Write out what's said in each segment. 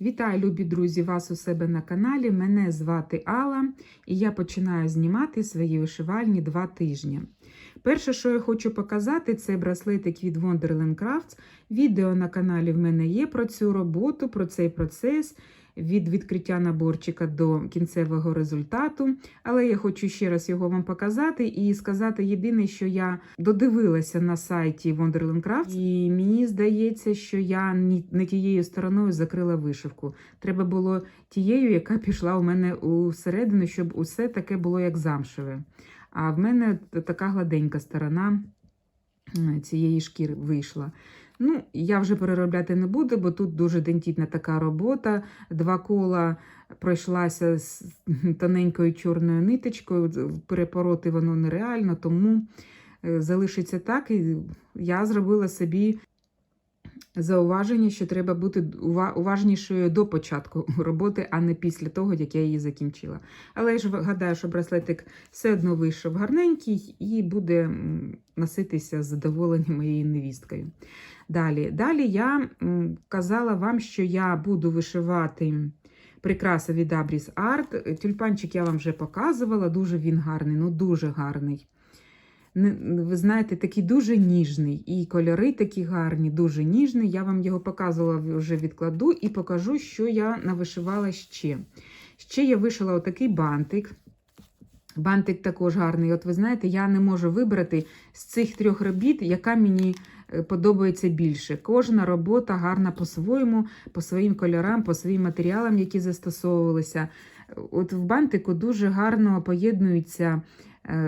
Вітаю, любі друзі, вас у себе на каналі. Мене звати Алла, і я починаю знімати свої вишивальні два тижні. Перше, що я хочу показати, це браслетик від Wonderland Crafts. Відео на каналі в мене є про цю роботу, про цей процес. Від відкриття наборчика до кінцевого результату. Але я хочу ще раз його вам показати і сказати єдине, що я додивилася на сайті Wonderland Crafts, і мені здається, що я не тією стороною закрила вишивку. Треба було тією, яка пішла у мене усередину, щоб усе таке було як замшеве. А в мене така гладенька сторона цієї шкіри вийшла. Ну, я вже переробляти не буду, бо тут дуже дентітна така робота. Два кола пройшлася з тоненькою чорною ниточкою. Перепороти воно нереально, тому е, залишиться так. І я зробила собі зауваження, що треба бути уважнішою до початку роботи, а не після того, як я її закінчила. Але я ж гадаю, що браслетик все одно вийшов гарненький і буде носитися з задоволенням моєю невісткою. Далі, Далі я казала вам, що я буду вишивати прикраси від Abris Art. Тюльпанчик я вам вже показувала, дуже він гарний, ну дуже гарний. Ви знаєте, такий дуже ніжний. І кольори такі гарні, дуже ніжний. Я вам його показувала, вже відкладу і покажу, що я навишивала ще. Ще я вишила отакий бантик. Бантик також гарний. От ви знаєте, я не можу вибрати з цих трьох робіт, яка мені е, подобається більше. Кожна робота гарна по-своєму, по своїм кольорам, по своїм матеріалам, які застосовувалися. От в бантику дуже гарно поєднуються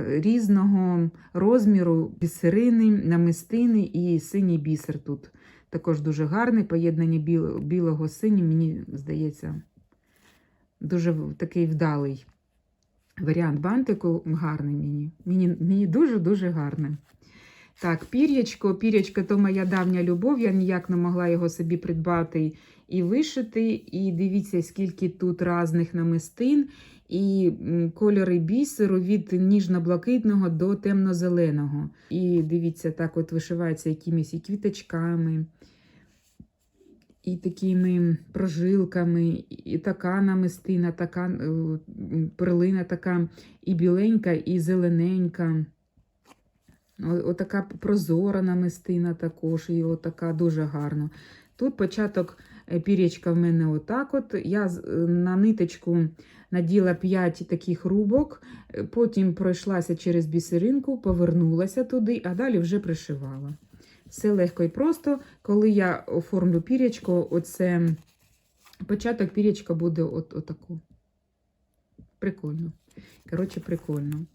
різного розміру бісерини, намистини і синій бісер тут. Також дуже гарне поєднання білого синім, мені здається, дуже такий вдалий варіант бантику гарний мені. Мені, дуже-дуже гарне. Так, пір'ячко. Пір'ячко то моя давня любов. Я ніяк не могла його собі придбати і вишити. І дивіться, скільки тут різних намистин. І кольори бісеру від ніжно-блакитного до темно-зеленого. І дивіться, так от вишивається якимись і квіточками, і такими прожилками, і така намистина, така е, перлина така і біленька, і зелененька. Отака прозора намистина також, і отака дуже гарно. Тут початок е, пір'ячка в мене отак. от. Я е, на ниточку наділа 5 таких рубок, е, потім пройшлася через бісеринку, повернулася туди, а далі вже пришивала. Все легко і просто. Коли я оформлю пір'ячко, оце початок пір'ячка буде от, отаку. Прикольно. Коротше, прикольно.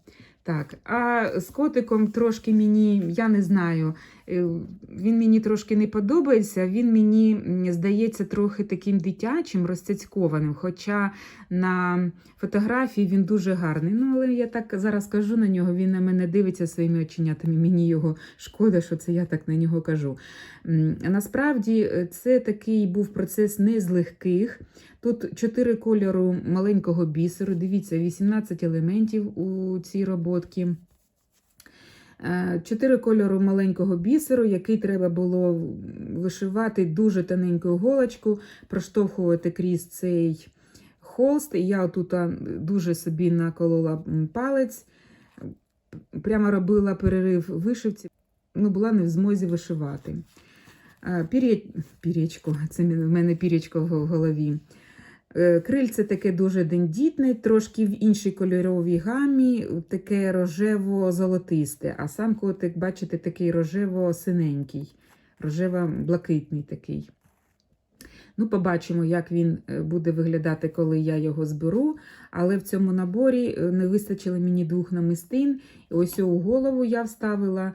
Так, а з котиком трошки мені, я не знаю, він мені трошки не подобається. Він мені здається трохи таким дитячим, розцяцькованим. Хоча на фотографії він дуже гарний. Ну, але я так зараз кажу на нього, він на мене дивиться своїми оченятами. Мені його шкода, що це я так на нього кажу. Насправді, е, це такий був процес не з легких. Тут чотири кольору маленького бісеру. Дивіться, 18 елементів у цій роботці. Е, Чотири кольору маленького бісеру, який треба було вишивати дуже тоненькою голочку, проштовхувати крізь цей холст. Я тут дуже собі наколола палець, прямо робила перерив вишивці, ну, була не в змозі вишивати. Е, Пір'я... Пір'ячко, це в мене пір'ячко в голові. Е, Крильце таке дуже дендітне, трошки в іншій кольоровій гамі, таке рожево-золотисте, а сам котик, бачите, такий рожево-синенький, рожево-блакитний такий. Ну, побачимо, як він е, буде виглядати, коли я його зберу. Але в цьому наборі е, не вистачило мені двох намистин. Ось у голову я вставила.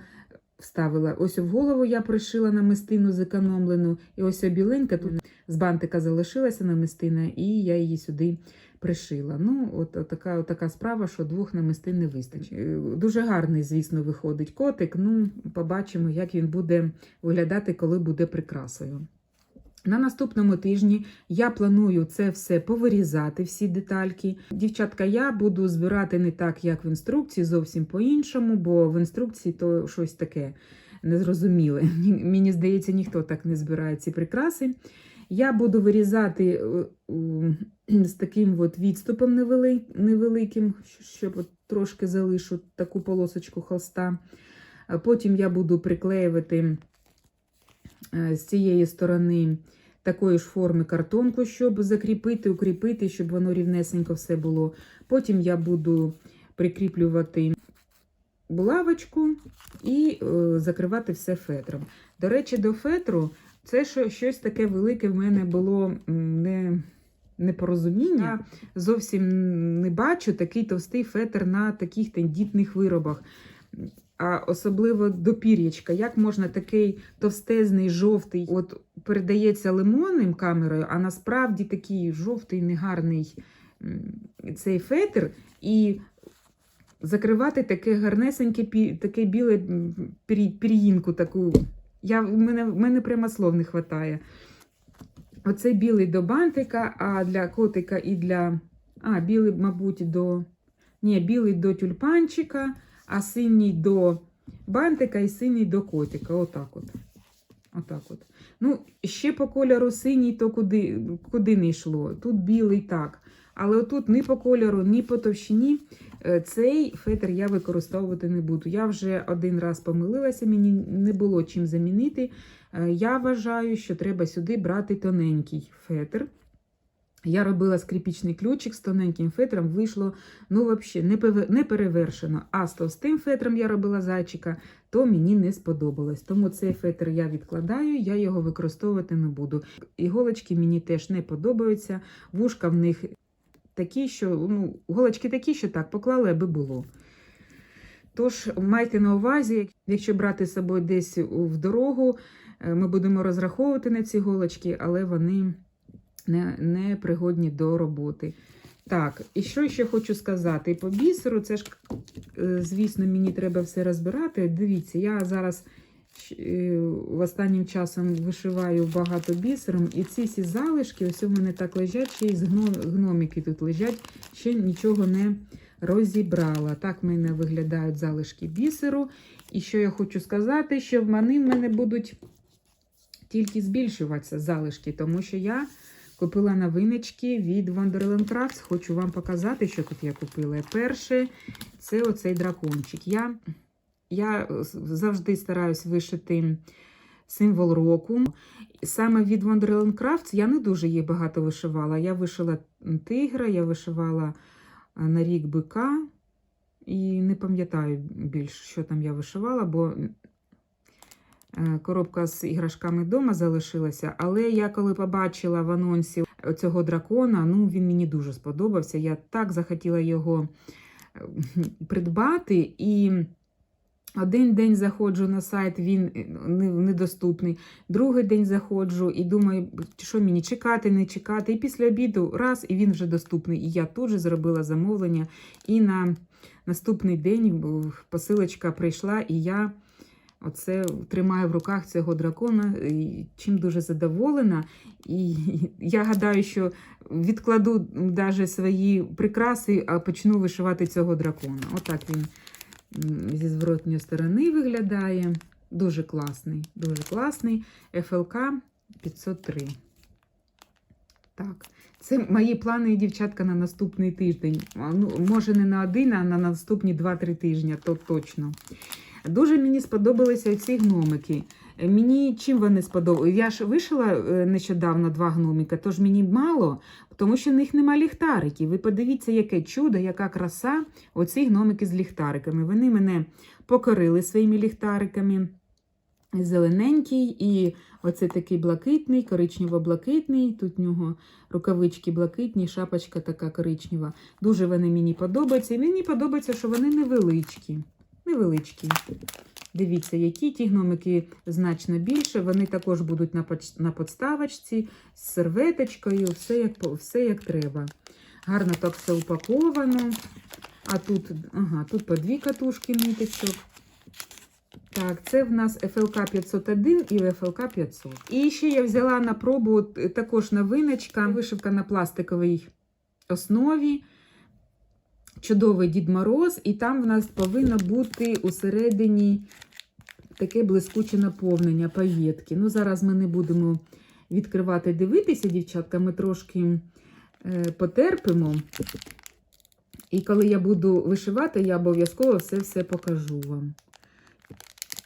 Вставила. Ось в голову я пришила намистину зекономлену, і ось біленька тут з бантика залишилася намистина, і я її сюди пришила. Ну, от, от така, от така справа, що двох намистин не вистачить. Е, Дуже гарний, звісно, виходить котик. Ну, побачимо, як він буде виглядати, коли буде прикрасою. На наступному тижні я планую це все повирізати, всі детальки. Дівчатка, я буду збирати не так, як в інструкції, зовсім по-іншому, бо в інструкції то щось таке незрозуміле. Мені здається, ніхто так не збирає ці прикраси. Я буду вирізати е, з таким от відступом невеликим, щоб от трошки залишу таку полосочку холста. Потім я буду приклеювати е, з цієї сторони такої ж форми картонку, щоб закріпити, укріпити, щоб воно рівнесенько все було. Потім я буду прикріплювати булавочку і е, закривати все фетром. До речі, до фетру це що, щось таке велике в мене було не, непорозуміння. Я зовсім не бачу такий товстий фетр на таких тендітних виробах. А особливо до пір'ячка. Як можна такий товстезний, жовтий, от передається лимонним камерою, а насправді такий жовтий, негарний цей фетр, і закривати таке гарнесеньке, таке біле пір'їнку таку. Я, мене, мене прямо слов не вистачає. Оце білий до бантика, а для котика і для. А, білий, мабуть, до. Ні, білий до тюльпанчика, а синій до бантика і синій до котика. Отак от. Отак от. Ну, ще по кольору синій, то куди, куди не йшло. Тут білий так. Але отут ні по кольору, ні по товщині е, цей фетр я використовувати не буду. Я вже один раз помилилася, мені не було чим замінити. Е, Я вважаю, що треба сюди брати тоненький фетр. Я робила скрипічний ключик з тоненьким фетром, вийшло ну, взагалі не перевершено. А з товстим фетром я робила зайчика, то мені не сподобалось. Тому цей фетр я відкладаю, я його використовувати не буду. Іголочки мені теж не подобаються. Вушка в них такі, що ну, голочки такі, що так, поклали, аби було. Тож майте на увазі, якщо брати з собою десь в дорогу, е, ми будемо розраховувати на ці голочки, але вони не, не пригодні до роботи. Так, і що ще хочу сказати? По бісеру, це ж, е, звісно, мені треба все розбирати. Дивіться, я зараз в останнім часом вишиваю багато бісером, і ці всі залишки, ось у мене так лежать, ще й гномики тут лежать, ще нічого не розібрала. Так в мене виглядають залишки бісеру. І що я хочу сказати, що вони в мене будуть тільки збільшуватися залишки, тому що я купила новиночки від Wonderland Crafts. Хочу вам показати, що тут я купила. Перше, це оцей дракончик. Я, я завжди стараюсь вишити символ року. Саме від Wonderland Crafts я не дуже їх багато вишивала. Я вишила тигра, я вишивала е, на рік бика. І не пам'ятаю більше, що там я вишивала, бо е, коробка з іграшками вдома залишилася. Але я коли побачила в анонсі цього дракона, ну він мені дуже сподобався. Я так захотіла його е, придбати. І один день заходжу на сайт, він е, недоступний. Другий день заходжу і думаю, що мені чекати, не чекати. І після обіду раз, і він вже доступний. І я тут же зробила замовлення. І на наступний день посилочка прийшла, і я оце тримаю в руках цього дракона, чим дуже задоволена. І я гадаю, що відкладу навіть свої прикраси, а почну вишивати цього дракона. Отак він зі зворотньої сторони виглядає. Дуже класний, дуже класний. FLK 503. Так, це мої плани, дівчатка, на наступний тиждень. Ну, може, не на один, а на наступні 2-3 тижні, то точно. Дуже мені сподобалися ці гномики. Мені чим вони сподобалися? Я ж вишила е, нещодавно два гномика, тож мені мало, тому що в них нема ліхтариків. Ви подивіться, яке чудо, яка краса оці гномики з ліхтариками. Вони мене покорили своїми ліхтариками. Зелененький і оце такий блакитний, коричнево-блакитний. Тут в нього рукавички блакитні, шапочка така коричнева. Дуже вони мені подобаються. І мені подобається, що вони невеличкі. Невеличкі. Дивіться, які ті гномики значно більше. Вони також будуть на, подставочці з серветочкою, все як, все як треба. Гарно так все упаковано. А тут, ага, тут по дві катушки ниточок. Так, це в нас FLK 501 і FLK 500. І ще я взяла на пробу е, також новиночка, вишивка на пластиковій основі. Чудовий Дід Мороз, і там в нас повинно бути усередині таке блискуче наповнення паєтки. Ну, зараз ми не будемо відкривати, дивитися, дівчатка, ми трошки е, потерпимо. І коли я буду вишивати, я обов'язково все-все покажу вам.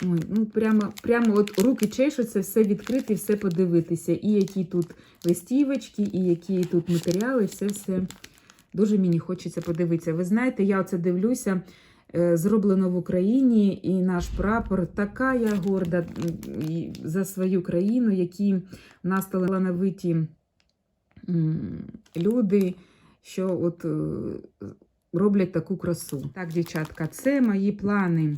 Ой, ну прямо, прямо от руки чешуться, все відкрити, все подивитися. І які тут листівочки, і які тут матеріали, все-все дуже мені хочеться подивитися. Ви знаєте, я оце дивлюся, е, зроблено в Україні, і наш прапор така я горда за свою країну, які в нас талановиті люди, що от е, роблять таку красу. Так, дівчатка, це мої плани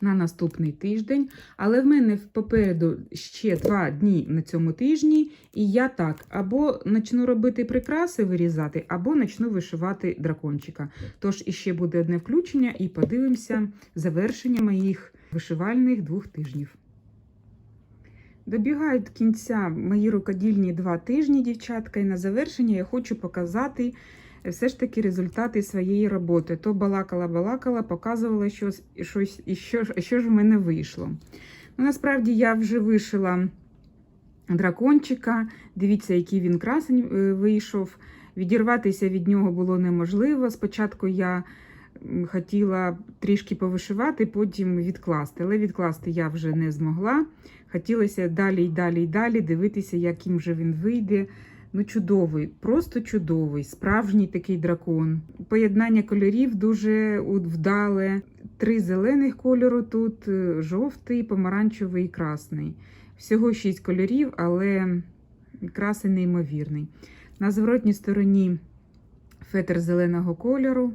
на наступний тиждень. Але в мене попереду ще два дні на цьому тижні, і я так або почну робити прикраси вирізати, або почну вишивати дракончика. Тож іще буде одне включення, і подивимося завершення моїх вишивальних двох тижнів. Добігають кінця мої рукодільні два тижні, дівчатка, і на завершення я хочу показати все ж таки результати своєї роботи. То балакала-балакала, показувала щось, щось і що, що ж в мене вийшло. Ну, насправді я вже вишила дракончика. Дивіться, який він красень е, вийшов. Відірватися від нього було неможливо. Спочатку я хотіла трішки повишивати, потім відкласти. Але відкласти я вже не змогла. Хотілося далі й далі й далі дивитися, яким же він вийде. Ну, чудовий, просто чудовий, справжній такий дракон. Поєднання кольорів дуже вдале. Три зелених кольору тут, е, жовтий, помаранчевий і красний. Всього шість кольорів, але красий неймовірний. На зворотній стороні фетр зеленого кольору.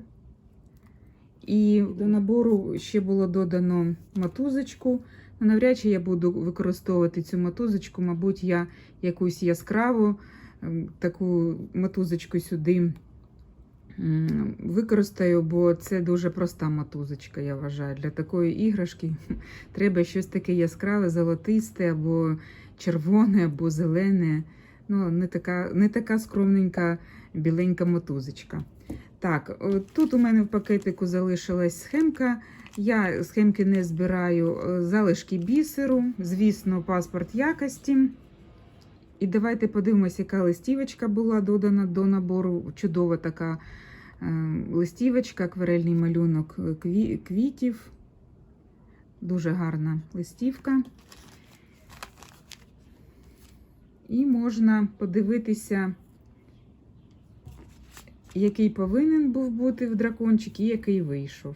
І до набору ще було додано мотузочку. Ну, навряд чи я буду використовувати цю мотузочку, мабуть, я якусь яскраву таку мотузочку сюди використаю, бо це дуже проста мотузочка, я вважаю. Для такої іграшки треба щось таке яскраве, золотисте, або червоне, або зелене. Ну, не така, не така скромненька біленька мотузочка. Так, тут у мене в пакетику залишилась схемка. Я схемки не збираю залишки бісеру, звісно, паспорт якості. І давайте подивимося, яка листівочка була додана до набору. Чудова така е, листівочка, акварельний малюнок е, квітів. Дуже гарна листівка. І можна подивитися, який повинен був бути в дракончик і який вийшов.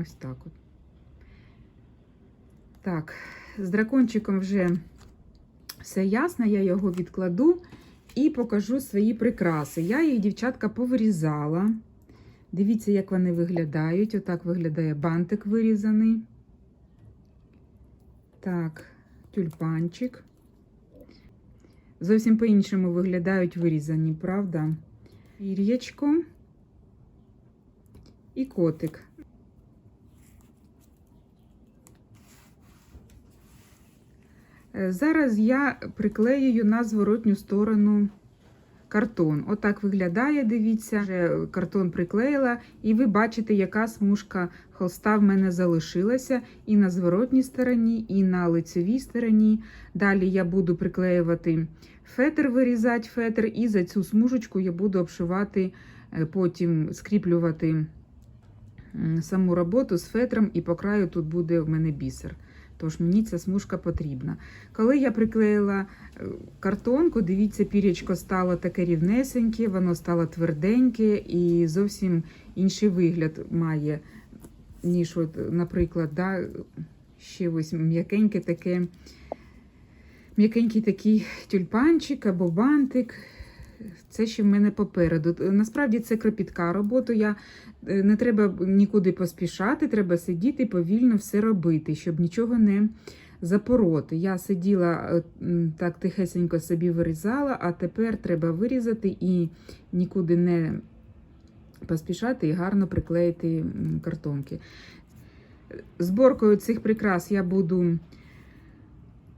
Ось так от. Так, з дракончиком вже все ясно, я його відкладу і покажу свої прикраси. Я їх, дівчатка, повирізала. Дивіться, як вони виглядають. Отак виглядає бантик вирізаний. Так, тюльпанчик. Зовсім по-іншому виглядають вирізані, правда? Пір'ячко і котик. Зараз я приклеюю на зворотню сторону картон. Отак виглядає, дивіться, вже картон приклеїла, і ви бачите, яка смужка холста в мене залишилася і на зворотній стороні, і на лицевій стороні. Далі я буду приклеювати фетр, вирізати фетр, і за цю смужечку я буду обшивати, е, потім скріплювати саму роботу з фетром, і по краю тут буде в мене бісер. Тож мені ця смужка потрібна. Коли я приклеїла е, картонку, дивіться, пірячко стало таке рівнесеньке, воно стало тверденьке і зовсім інший вигляд має, ніж, от, наприклад, да, ще ось м'якеньке таке, м'якенький такий тюльпанчик або бантик. Це ще в мене попереду. Насправді це кропітка робота. Я е, не треба нікуди поспішати, треба сидіти повільно все робити, щоб нічого не запороти. Я сиділа е, так тихесенько собі вирізала, а тепер треба вирізати і нікуди не поспішати і гарно приклеїти картонки. Зборкою цих прикрас я буду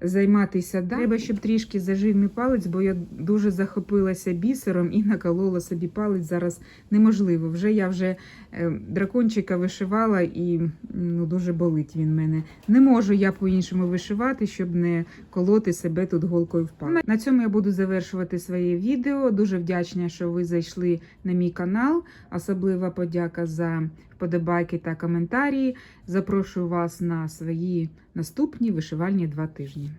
займатися далі. Треба, щоб трішки зажив мій палець, бо я дуже захопилася бісером і наколола собі палець. Зараз неможливо. Вже я вже е, дракончика вишивала і ну, дуже болить він мене. Не можу я по-іншому вишивати, щоб не колоти себе тут голкою в палець. На цьому я буду завершувати своє відео. Дуже вдячна, що ви зайшли на мій канал. Особлива подяка за вподобайки та коментарі. Запрошую вас на свої наступні вишивальні два тижні.